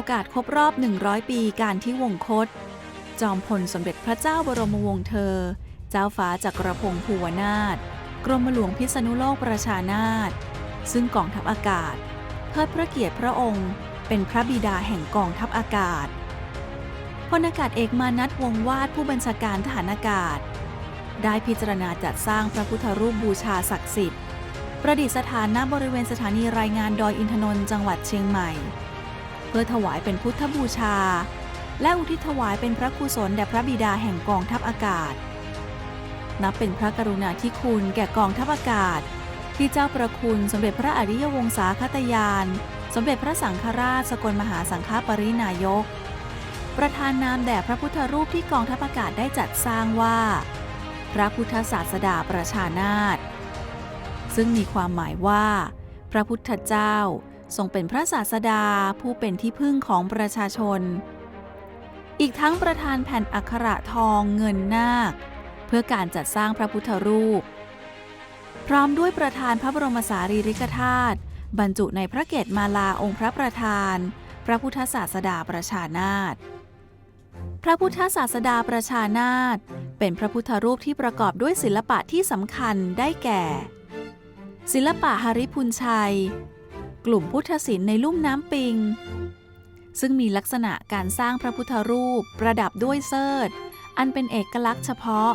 โอกาสครบรอบ 100 ปีการที่วงคต จอมพลสมเด็จพระเจ้าบรมวงศ์เธอ เจ้าฟ้าจักรพงศ์ภูวนาถกรมหลวงพิษณุโลกประชานาถซึ่งกองทัพอากาศเทิดพระเกียรติพระองค์ เป็นพระบิดาแห่งกองทัพอากาศพลอากาศเอกมานัทวงวาดผู้บัญชาการทหารอากาศ ได้พิจารณาจัดสร้างพระพุทธรูปบูชาศักดิ์สิทธิ์ ประดิษฐานณบริเวณสถานีรายงานดอยอินทนนท์จังหวัดเชียงใหม่ เพื่อถวายเป็นพุทธบูชา และอุทิศถวายเป็นพระกุศลแด่พระบิดาแห่งกองทัพอากาศ นับเป็นพระกรุณาธิคุณแก่กองทัพอากาศ ที่เจ้าประคุณสมเด็จพระอริยวงศาคตยาน สมเด็จพระสังฆราชสกลมหาสังฆปรินายก ประธานนามแด่พระพุทธรูปที่กองทัพอากาศได้จัดสร้างว่า พระพุทธศาสดาประชานาถซึ่งมีความหมายว่า พระพุทธเจ้า ทรงเป็นพระศาสดาผู้เป็นที่พึ่งของประชาชน อีกทั้งประธานแผ่นอักขระทองเงินนาค เพื่อการจัดสร้างพระพุทธรูป พร้อมด้วยประธานพระบรมสารีริกธาตุบรรจุในพระเกศมาลาองค์พระประธาน พระพุทธศาสดาประชานาถพระพุทธศาสดาประชานาถเป็นพระพุทธรูปที่ประกอบด้วยศิลปะที่สำคัญได้แก่ ศิลปะหริพุนชัย กลุ่มพุทธศิลป์ในลุ่มน้ำปิง ซึ่งมีลักษณะการสร้างพระพุทธรูป ประดับด้วยเสิร์ธอันเป็นเอกลักษณ์เฉพาะ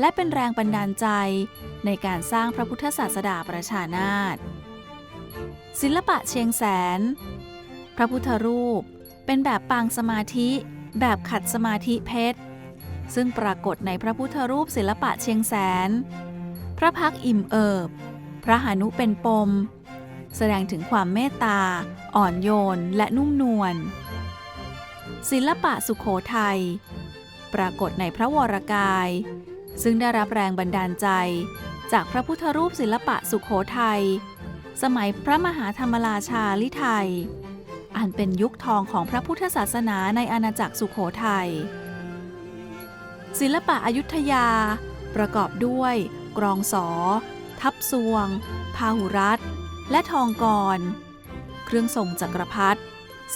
และเป็นแรงบันดาลใจในการสร้างพระพุทธศาสดาประชานาถศิลปะเชียงแสน พระพุทธรูปเป็นแบบปางสมาธิ แบบขัดสมาธิเพชร ซึ่งปรากฏในพระพุทธรูปศิลปะเชียงแสน พระพักอิ่มเอิบ พระหานุเป็นปม แสดงถึงความเมตตา อ่อนโยน และนุ่มนวล ศิลปะสุขโขทัยปรากฏในพระวรกาย ซึ่งได้รับแรงบันดาลใจ จากพระพุทธรูปศิลปะสุขโขทัยสมัยพระมหาธรรมราชาลิไทย อันเป็นยุคทองของพระพุทธศาสนาในอาณาจักรสุขโขทัย ศิลปะอยุธยา ประกอบด้วย กรองสอ ทับซวง พาหุรัต และทองกร เครื่องทรงจักรพรรดิ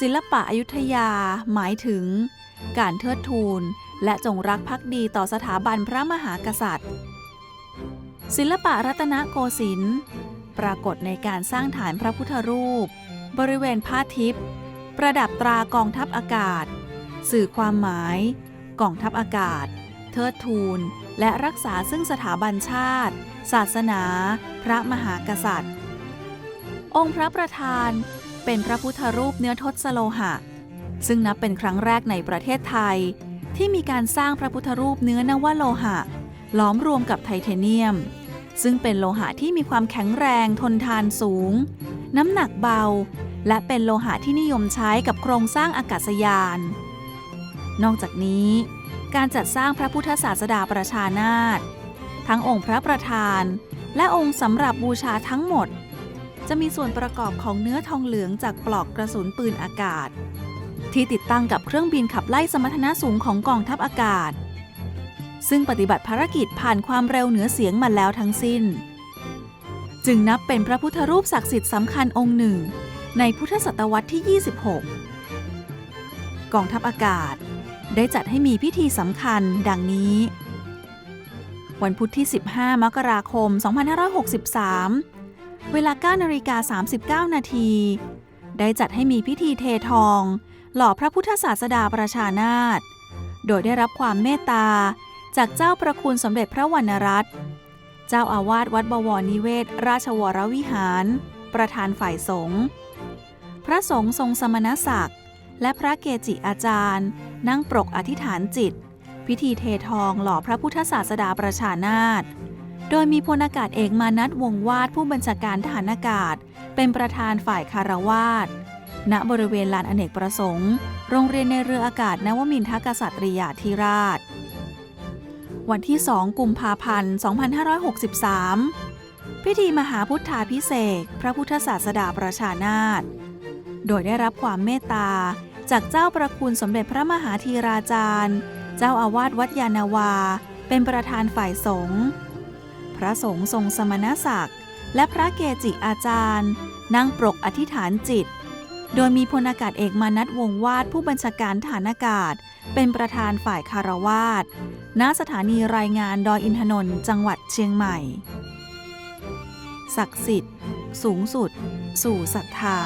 ศิลปะอยุธยา หมายถึง การเทิดทูน และจงรักภักดีต่อสถาบันพระมหากษัตริย์ ศิลปะรัตนโกสินทร์ปรากฏในการสร้างฐานพระพุทธรูป บริเวณผ้าทิพย์ประดับตรากองทัพอากาศ สื่อความหมาย กองทัพอากาศ เทิดทูน และรักษาซึ่งสถาบันชาติ ศาสนา พระมหากษัตริย์ องค์พระประธาน เป็นพระพุทธรูปเนื้อทศโลหะ ซึ่งนับเป็นครั้งแรกในประเทศไทย ที่มีการสร้างพระพุทธรูปเนื้อนวโลหะ ล้อมรวมกับไทเทเนียม ซึ่งเป็นโลหะที่มีความแข็งแรงทนทานสูง น้ำหนักเบา และเป็นโลหะที่นิยมใช้กับโครงสร้างอากาศยาน นอกจากนี้ การจัดสร้างพระพุทธศาสดาประชานาถทั้งองค์พระประธาน และองค์สำหรับบูชาทั้งหมด จะมีส่วนประกอบของเนื้อทองเหลืองจากปลอกกระสุนปืนอากาศ ที่ติดตั้งกับเครื่องบินขับไล่สมรรถนะสูงของกองทัพอากาศ ซึ่งปฏิบัติภารกิจผ่านความเร็วเหนือเสียงมาแล้วทั้งสิ้น จึงนับเป็นพระพุทธรูปศักดิ์สิทธิ์สำคัญองค์หนึ่ง ในพุทธศตวรรษที่ 26 กองทัพอากาศ ได้จัดให้มีพิธีสำคัญดังนี้วันพุธที่ 15 มกราคม 2563 เวลา9นาฬิกา39 นาที ได้จัดให้มีพิธีเททอง หล่อพระพุทธศาสดาประชานาถโดยได้รับความเมตตา จากเจ้าประคุณสมเด็จพระวรรณรัตน์เจ้าอาวาสวัดบวรนิเวศ ราชวรวิหาร ประธานฝ่ายสงฆ์พระสงฆ์ทรงสมณศักดิ์ และพระเกจิอาจารย์ นั่งปรกอธิษฐานจิต พิธีเททองหล่อพระพุทธศาสดาประชานาถ โดยมีพลอากาศเอกมานัทวงวาดผู้บัญชาการทหารอากาศ เป็นประธานฝ่ายคารวาสณบริเวณลานอเนกประสงค์ โรงเรียนในเรืออากาศนวมินทกษัตริยาธิราช วันที่ 2 กุมภาพันธ์ 2563 พิธีมหาพุทธาพิเศษพระพุทธศาสดาประชานาถโดยได้รับความเมตตา จากเจ้าประคุณสมเด็จพระมหาธีราจารย์ เจ้าอาวาสวัดยานาวา เป็นประธานฝ่ายสงฆ์ ระสงฆ์ทรงสมณศักดิ์ และพระเกจิอาจารย์ นั่งปรกอธิษฐานจิต โดยมีพลอากาศเอกมานัดวงวาดผู้บัญชาการฐานอากาศ เป็นประธานฝ่ายคารวาสณสถานีรายงานดอยอินทนนท์จังหวัดเชียงใหม่ ศักดิ์สิทธิ์ สูงสุด สู่ศรัทธา